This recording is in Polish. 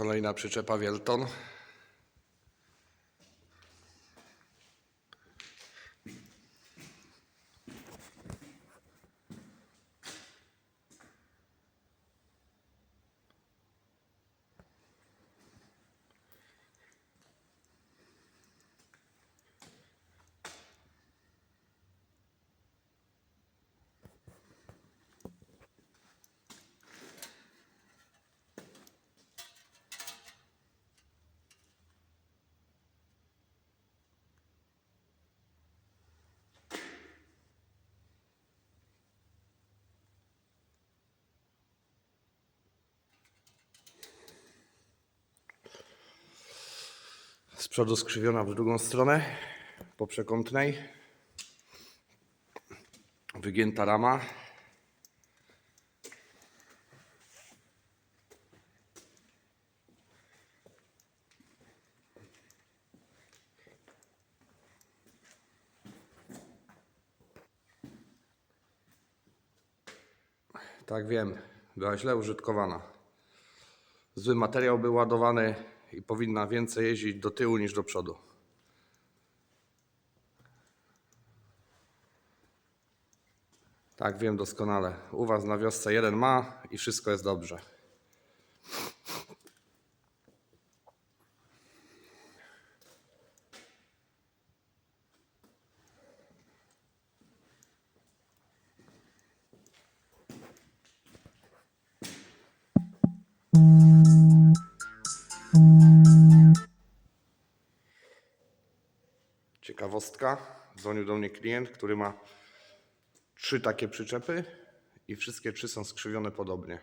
Kolejna przyczepa Wielton. Z przodu skrzywiona w drugą stronę, po przekątnej. Wygięta rama. Tak wiem, była źle użytkowana. Zły materiał był ładowany i powinna więcej jeździć do tyłu niż do przodu. Tak, wiem doskonale. U Was na wiosce jeden ma i wszystko jest dobrze. Ciekawostka. Dzwonił do mnie klient, który ma trzy takie przyczepy i wszystkie trzy są skrzywione podobnie.